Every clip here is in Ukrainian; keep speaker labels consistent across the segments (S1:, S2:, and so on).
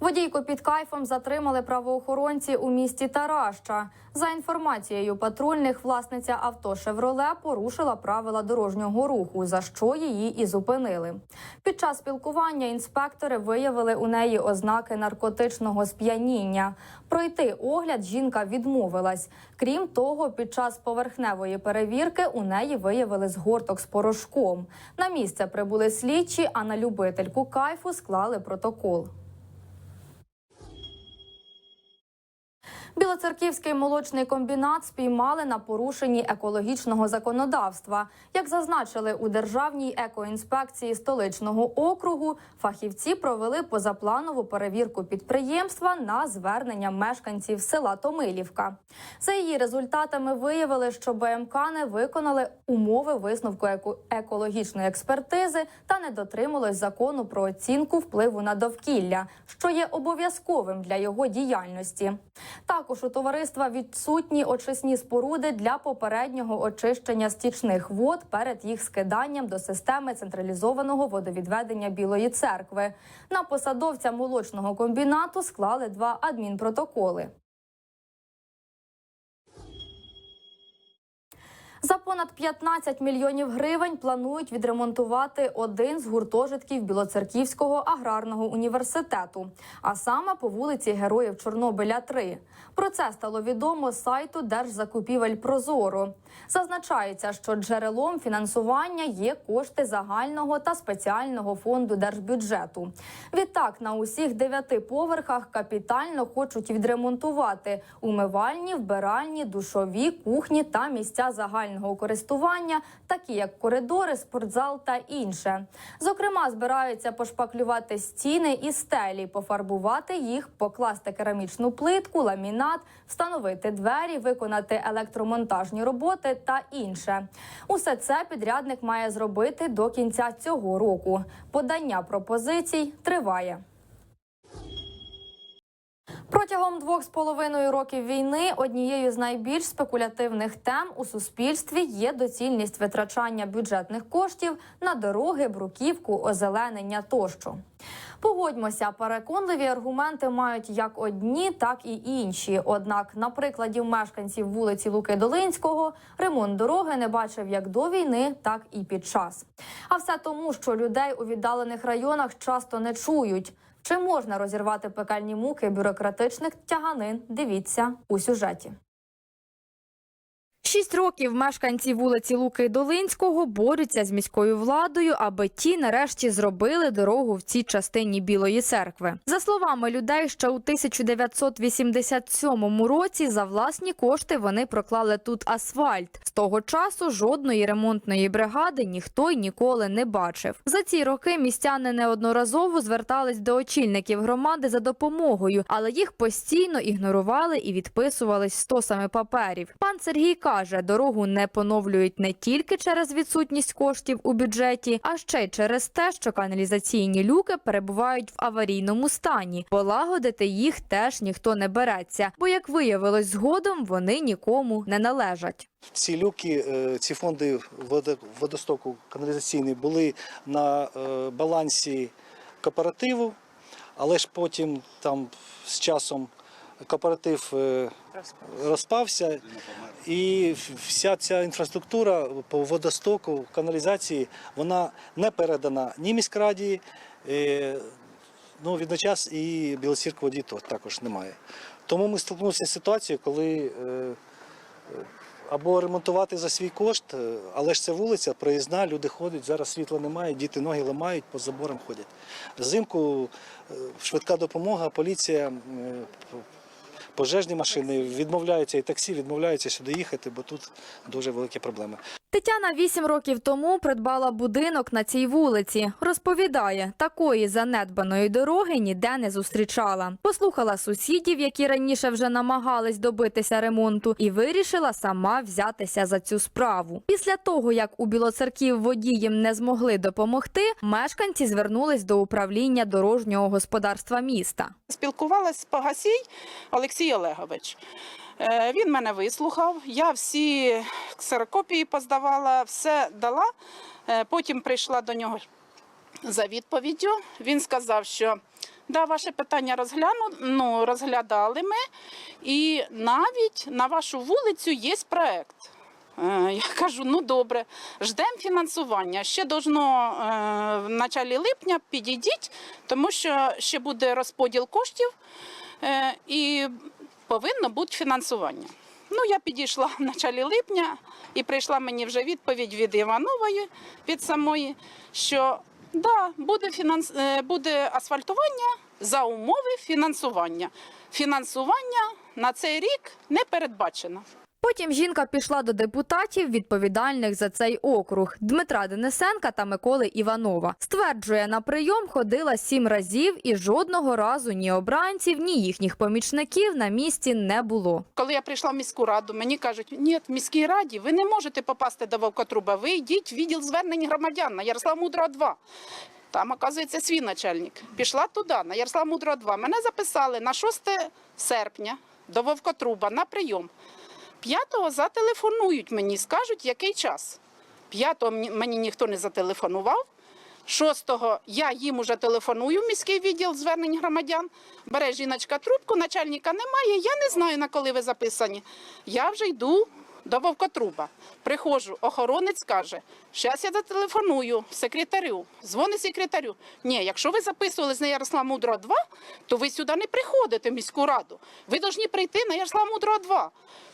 S1: Водійку під кайфом затримали правоохоронці у місті Тараща. За інформацією патрульних, власниця авто Шевроле порушила правила дорожнього руху, за що її і зупинили. Під час спілкування інспектори виявили у неї ознаки наркотичного сп'яніння. Пройти огляд жінка відмовилась. Крім того, під час поверхневої перевірки у неї виявили згорток з порошком. На місце прибули слідчі, а на любительку кайфу склали протокол. Білоцерківський молочний комбінат спіймали на порушенні екологічного законодавства. Як зазначили у Державній екоінспекції столичного округу, фахівці провели позапланову перевірку підприємства на звернення мешканців села Томилівка. За її результатами виявили, що БМК не виконали умови висновку екологічної експертизи та не дотрималось закону про оцінку впливу на довкілля, що є обов'язковим для його діяльності. Також у товариства відсутні очисні споруди для попереднього очищення стічних вод перед їх скиданням до системи централізованого водовідведення Білої церкви. На посадовця молочного комбінату склали два адмінпротоколи. За понад 15 мільйонів гривень планують відремонтувати один з гуртожитків Білоцерківського аграрного університету, а саме по вулиці Героїв Чорнобиля 3. Про це стало відомо з сайту Держзакупівель Прозоро. Зазначається, що джерелом фінансування є кошти загального та спеціального фонду держбюджету. Відтак на усіх дев'яти поверхах капітально хочуть відремонтувати умивальні, вбиральні, душові, кухні та місця загального користування, такі як коридори, спортзал та інше. Зокрема, збираються пошпаклювати стіни і стелі, пофарбувати їх, покласти керамічну плитку, ламінат, встановити двері, виконати електромонтажні роботи та інше. Усе це підрядник має зробити до кінця цього року. Подання пропозицій триває. Протягом двох з половиною років війни однією з найбільш спекулятивних тем у суспільстві є доцільність витрачання бюджетних коштів на дороги, бруківку, озеленення тощо. Погодьмося, переконливі аргументи мають як одні, так і інші. Однак, на прикладі мешканців вулиці Луки Долинського ремонт дороги не бачив як до війни, так і під час. А все тому, що людей у віддалених районах часто не чують. Чи можна розірвати пекальні муки бюрократичних тяганин? Дивіться у сюжеті. Шість років мешканці вулиці Луки Долинського борються з міською владою, аби ті нарешті зробили дорогу в цій частині Білої церкви. За словами людей, ще у 1987 році за власні кошти вони проклали тут асфальт. З того часу жодної ремонтної бригади ніхто й ніколи не бачив. За ці роки містяни неодноразово звертались до очільників громади за допомогою, але їх постійно ігнорували і відписувались стосами паперів. Пан Сергій каже, дорогу не поновлюють не тільки через відсутність коштів у бюджеті, а ще й через те, що каналізаційні люки перебувають в аварійному стані. Полагодити їх теж ніхто не береться, бо як виявилось згодом, вони нікому не належать.
S2: Ці люки, е, ці фонди водо- водостоку каналізаційний були на е, балансі кооперативу, але ж потім там з часом кооператив е, розпався, і вся ця інфраструктура по водостоку, каналізації, вона не передана ні міськраді, е, ну, відночас і Білоцірк воді також немає. Тому ми стикнулися з ситуацією, коли е, або ремонтувати за свій кошт, але ж це вулиця, проїзна, люди ходять, зараз світла немає, діти ноги ламають, по заборам ходять. Взимку швидка допомога, поліція, пожежні машини відмовляються і таксі, відмовляються сюди їхати, бо тут дуже великі проблеми.
S1: Тетяна вісім років тому придбала будинок на цій вулиці. Розповідає, такої занедбаної дороги ніде не зустрічала. Послухала сусідів, які раніше вже намагались добитися ремонту, і вирішила сама взятися за цю справу. Після того, як у Білоцерків водіям не змогли допомогти, мешканці звернулись до управління дорожнього господарства міста.
S3: Спілкувалась з Пагасій Олексій Олегович. Е, Він мене вислухав, я всі ксерокопії поздавала, все дала. Е, Потім прийшла до нього за відповіддю. Він сказав, що Да, ваше питання розгляну, ну, розглядали ми. І навіть на вашу вулицю є проект. Е, Я кажу, ну добре, ждемо фінансування. Ще должно в началі липня підійдіть, тому що ще буде розподіл коштів і повинно бути фінансування. Ну, я підійшла в началі липня і прийшла мені вже відповідь від Іванової, від самої, що да, буде, фінанс... е, буде асфальтування за умови фінансування. Фінансування на цей рік не передбачено.
S1: Потім жінка пішла до депутатів, відповідальних за цей округ Дмитра Денисенка та Миколи Іванова. Стверджує, на прийом ходила сім разів і жодного разу ні обранців, ні їхніх помічників на місці не було.
S3: Коли я прийшла в міську раду, мені кажуть, ні, в міській раді ви не можете попасти до Вовкотруба, ви йдіть в відділ звернень громадян на Ярослав Мудрого 2. Там, оказується, свій начальник. Пішла туди, на Ярослав Мудрого 2. Мене записали на 6 серпня до Вовкотруба на прийом. 5-го зателефонують мені, скажуть, який час. 5-го мені- ніхто не зателефонував. 6-го я їм уже телефоную міський відділ звернень громадян. Бере жіночка трубку, начальника немає. Я не знаю, на коли ви записані. Я вже йду до Вовкотруба. Приходжу, охоронець каже, зараз я зателефоную секретарю. Дзвонить секретарю. Ні, якщо ви записувались на Ярослава Мудрого 2, то ви сюди не приходите в міську раду. Ви повинні прийти на Ярослава Мудрого 2.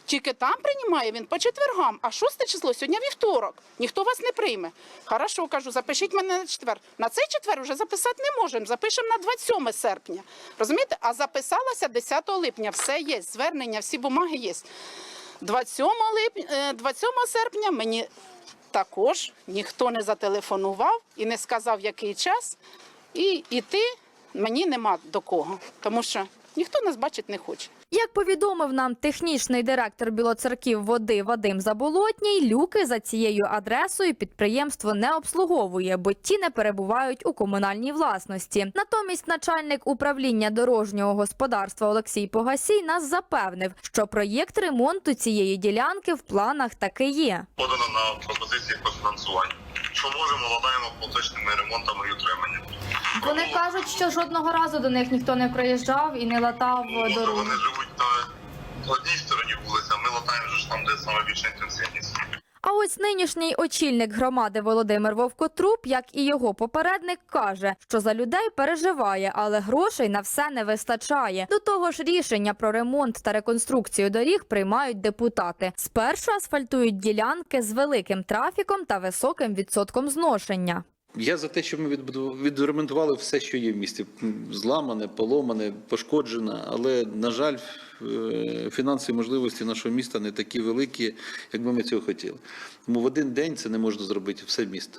S3: Тільки там приймає він по четвергам, а 6 число сьогодні вівторок. Ніхто вас не прийме. Хорошо, кажу, запишіть мене на четвер. На цей четвер вже записати не можемо. Запишемо на 27 серпня. Розумієте? А записалася 10 липня. Все є, звернення, всі бумаги є. 27, лип... е, 27 серпня мені також ніхто не зателефонував і не сказав, який час. І йти мені нема до кого, тому що ніхто нас бачить не хоче.
S1: Як повідомив нам технічний директор Білоцерків води Вадим Заболотній, люки за цією адресою підприємство не обслуговує, бо ті не перебувають у комунальній власності. Натомість начальник управління дорожнього господарства Олексій Погасій нас запевнив, що проєкт ремонту цієї ділянки в планах таки є.
S4: подано на пропозиції по фінансуванню. Що можемо, ладаємо поточними ремонтами і утриманням.
S1: Вони кажуть, що жодного разу до них ніхто не приїжджав і не латав
S4: Ну, Вони живуть на одній стороні вулиці, а ми латаємо ж там, де саме більша інтенсивність.
S1: А ось нинішній очільник громади Володимир Вовкотруб, як і його попередник, каже, що за людей переживає, але грошей на все не вистачає. До того ж, рішення про ремонт та реконструкцію доріг приймають депутати. Спершу асфальтують ділянки з великим трафіком та високим відсотком зношення.
S5: Я за те, що ми відремонтували все, що є в місті. Зламане, поломане, пошкоджене, але, на жаль, фінансові можливості нашого міста не такі великі, як би ми цього хотіли. Тому в один день це не можна зробити все місто.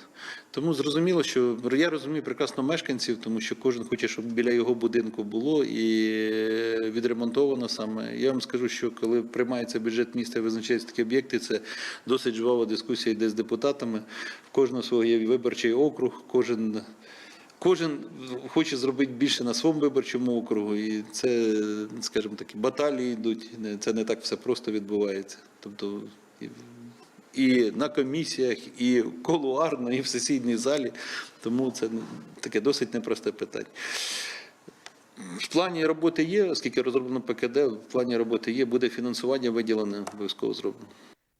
S5: Тому зрозуміло, що я розумію прекрасно мешканців, тому що кожен хоче, щоб біля його будинку було і е, відремонтовано саме. Я вам скажу, що коли приймається бюджет міста і визначаються такі об'єкти, це досить жвава дискусія йде з депутатами. В кожного свого є виборчий округ, кожен. Кожен хоче зробити більше на своєму виборчому округу, і це, скажімо такі, баталії йдуть. Це не так все просто відбувається. Тобто і, на комісіях, і колуарно, і в сесійній залі. Тому це таке досить непросте питання. В плані роботи є, оскільки розроблено ПКД, в плані роботи є, буде фінансування виділене, обов'язково зроблено.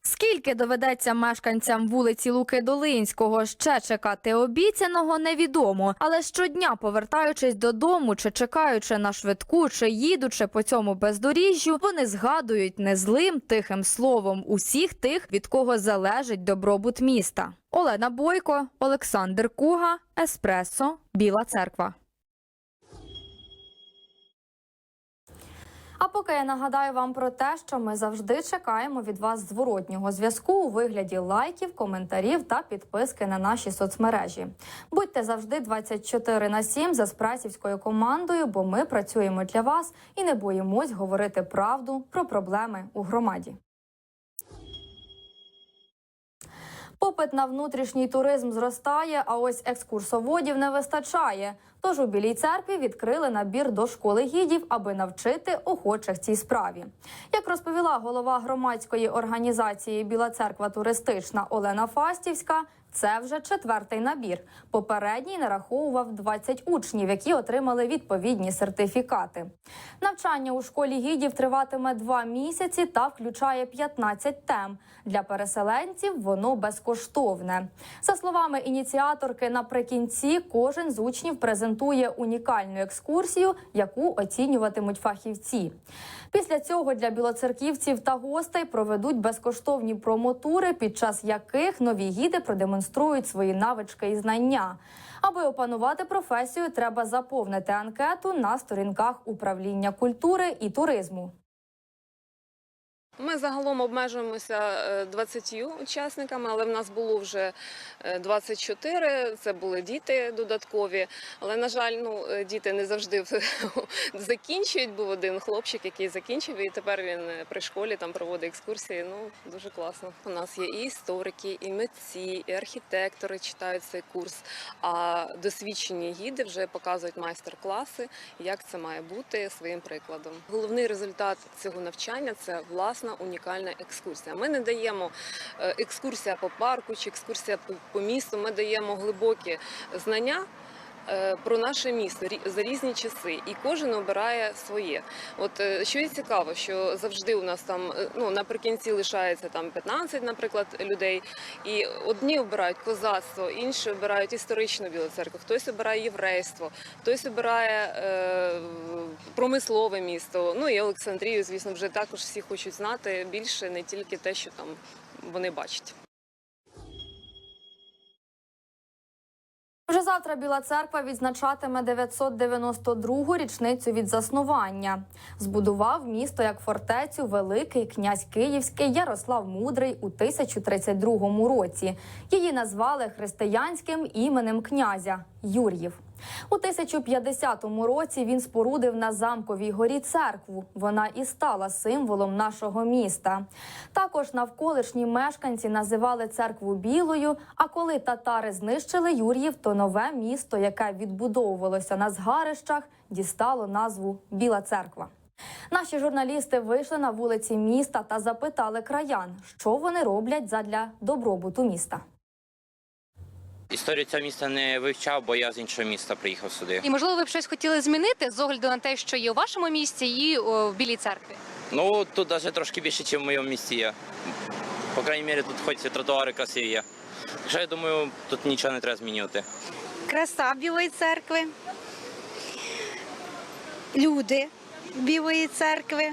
S1: Скільки доведеться мешканцям вулиці Луки Долинського ще чекати обіцяного, невідомо. Але щодня, повертаючись додому, чи чекаючи на швидку, чи їдучи по цьому бездоріжжю, вони згадують незлим тихим словом усіх тих, від кого залежить добробут міста. Олена Бойко, Олександр Куга, Еспресо, Біла Церква. А поки я нагадаю вам про те, що ми завжди чекаємо від вас зворотнього зв'язку у вигляді лайків, коментарів та підписки на наші соцмережі. Будьте завжди 24 на 7 за спрацівською командою, бо ми працюємо для вас і не боїмось говорити правду про проблеми у громаді. Попит на внутрішній туризм зростає, а ось екскурсоводів не вистачає. Тож у Білій церкві відкрили набір до школи гідів, аби навчити охочих цій справі. Як розповіла голова громадської організації Біла церква туристична Олена Фастівська, Це вже четвертий набір. Попередній нараховував 20 учнів, які отримали відповідні сертифікати. Навчання у школі гідів триватиме два місяці та включає 15 тем. Для переселенців воно безкоштовне. За словами ініціаторки, наприкінці кожен з учнів презентує унікальну екскурсію, яку оцінюватимуть фахівці. Після цього для білоцерківців та гостей проведуть безкоштовні промотури, під час яких нові гіди продемонструють свої навички і знання. Аби опанувати професію, треба заповнити анкету на сторінках управління культури і туризму.
S6: Ми загалом обмежуємося е, 20 учасниками, але в нас було вже е, 24, Це були діти додаткові. Але на жаль, ну е, діти не завжди закінчують. Був один хлопчик, який закінчив, і тепер він е, при школі там проводить екскурсії. Ну дуже класно. У нас є і історики, і митці, і архітектори читають цей курс. А досвідчені гіди вже показують майстер-класи, як це має бути своїм прикладом. Головний результат цього навчання це власна унікальна екскурсія. Ми не даємо е, екскурсія по парку чи екскурсія по місту. Ми даємо глибокі знання. Е, Про наше місто за різні часи, і кожен обирає своє. От е, що і цікаво, що завжди у нас там е, ну наприкінці лишається там 15, наприклад, людей, і одні обирають козацтво, інші обирають історичну білу церкву, хтось обирає єврейство, хтось обирає е, промислове місто. Ну і Олександрію, звісно, вже також всі хочуть знати більше, не тільки те, що там вони бачать.
S1: Вже завтра Біла церква відзначатиме 992-гу річницю від заснування. Збудував місто як фортецю Великий князь Київський Ярослав Мудрий у 1032 році. Її назвали християнським іменем князя Юр'їв. У 1050 році він спорудив на замковій горі церкву. Вона і стала символом нашого міста. Також навколишні мешканці називали церкву білою. А коли татари знищили Юр'їв, то нове місто, яке відбудовувалося на згарищах, дістало назву Біла церква. Наші журналісти вийшли на вулиці міста та запитали краян, що вони роблять задля добробуту міста.
S7: Історію цього міста не вивчав, бо я з іншого міста приїхав сюди.
S8: І можливо, ви б щось хотіли змінити з огляду на те, що є у вашому місті і о, в Білій церкві.
S7: Ну тут навіть трошки більше, ніж в моєму місті є. По крайній мірі, тут хоч і тротуари красиві є. Хоча я думаю, тут нічого не треба змінювати.
S9: краса Білої церкви, люди Білої церкви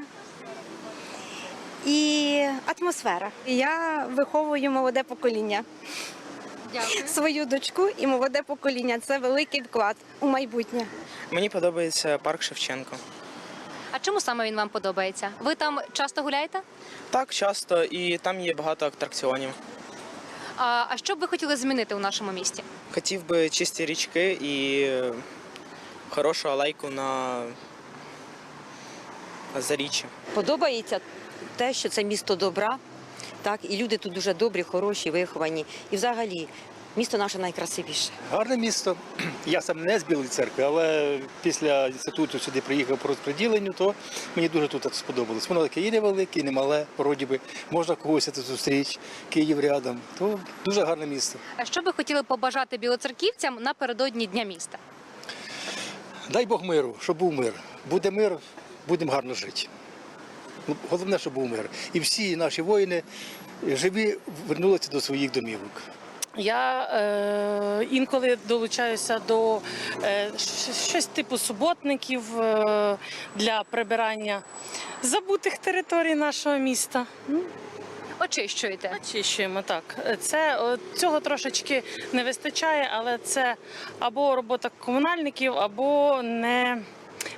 S9: і атмосфера. Я виховую молоде покоління.
S8: Дякую.
S9: Свою дочку і молоде покоління це великий вклад у майбутнє.
S10: Мені подобається парк Шевченко.
S8: А чому саме він вам подобається? Ви там часто гуляєте?
S10: Так, часто, і там є багато атракціонів.
S8: А, а що б ви хотіли змінити у нашому місті?
S10: Хотів би чисті річки і е, хорошу алейку на, на заріччі.
S11: Подобається те, що це місто добра, так, і люди тут дуже добрі, хороші, виховані. І взагалі місто наше найкрасивіше.
S12: Гарне місто. Я сам не з Білої церкви, але після інституту сюди приїхав по розподіленню, то мені дуже тут сподобалось. Воно таке і невелике, і немале, вроді би. Можна когось тут зустріч, Київ рядом. То дуже гарне місто.
S8: А що б ви хотіли побажати білоцерківцям напередодні Дня міста?
S12: Дай Бог миру, щоб був мир. Буде мир, будемо гарно жити. Ну, Головне, щоб був мир. І всі наші воїни живі вернулися до своїх домівок.
S13: Я е, інколи долучаюся до е, щось типу суботників е, для прибирання забутих територій нашого міста. Ну,
S8: Очищуєте.
S13: Очищуємо так. Це о, цього трошечки не вистачає, але це або робота комунальників, або не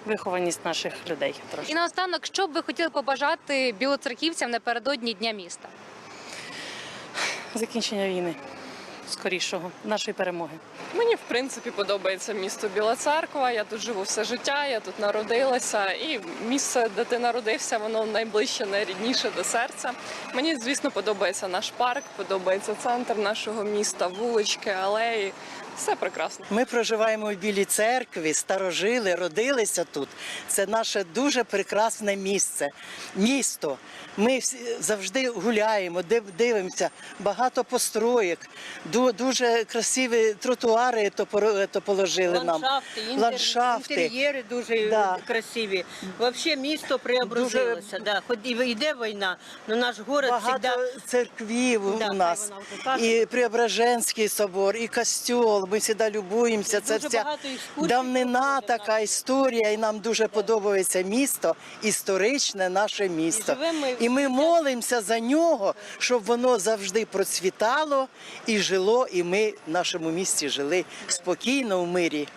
S13: вихованість наших людей. Трошки.
S8: І наостанок, що б ви хотіли побажати білоцерківцям напередодні Дня міста?
S13: Закінчення війни скорішого, нашої перемоги.
S6: Мені в принципі подобається місто Біла Церква. Я тут живу все життя, я тут народилася, і місце, де ти народився, воно найближче, найрідніше до серця. Мені, звісно, подобається наш парк, подобається центр нашого міста, вулички, алеї. Все прекрасно.
S14: Ми проживаємо в Білій церкві, старожили, родилися тут. Це наше дуже прекрасне місце, місто. Ми всі завжди гуляємо, дивимося, багато построєк, дуже красиві тротуари то положили нам. Ландшафти.
S9: інтер'єри дуже
S14: Да.
S9: красиві. Взагалі місто преобразилося. Да. Хоч і йде війна, але наш город
S14: Багато
S9: завжди
S14: церквів
S9: Да,
S14: у нас. І Преображенський собор, і костьол. Ми завжди любуємося. Це
S9: Дуже
S14: вся давнина така історія, і нам дуже подобається місто, історичне наше місто. І ми молимося за нього, щоб воно завжди процвітало і жило, і ми в нашому місті жили спокійно в мирі.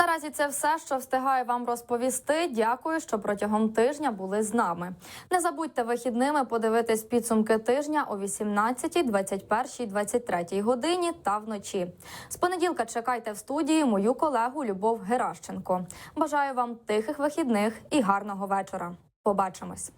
S1: Наразі це все, що встигаю вам розповісти. Дякую, що протягом тижня були з нами. Не забудьте вихідними подивитись підсумки тижня о 18, 21, 23 годині та вночі. З понеділка чекайте в студії мою колегу Любов Геращенко. Бажаю вам тихих вихідних і гарного вечора. Побачимось.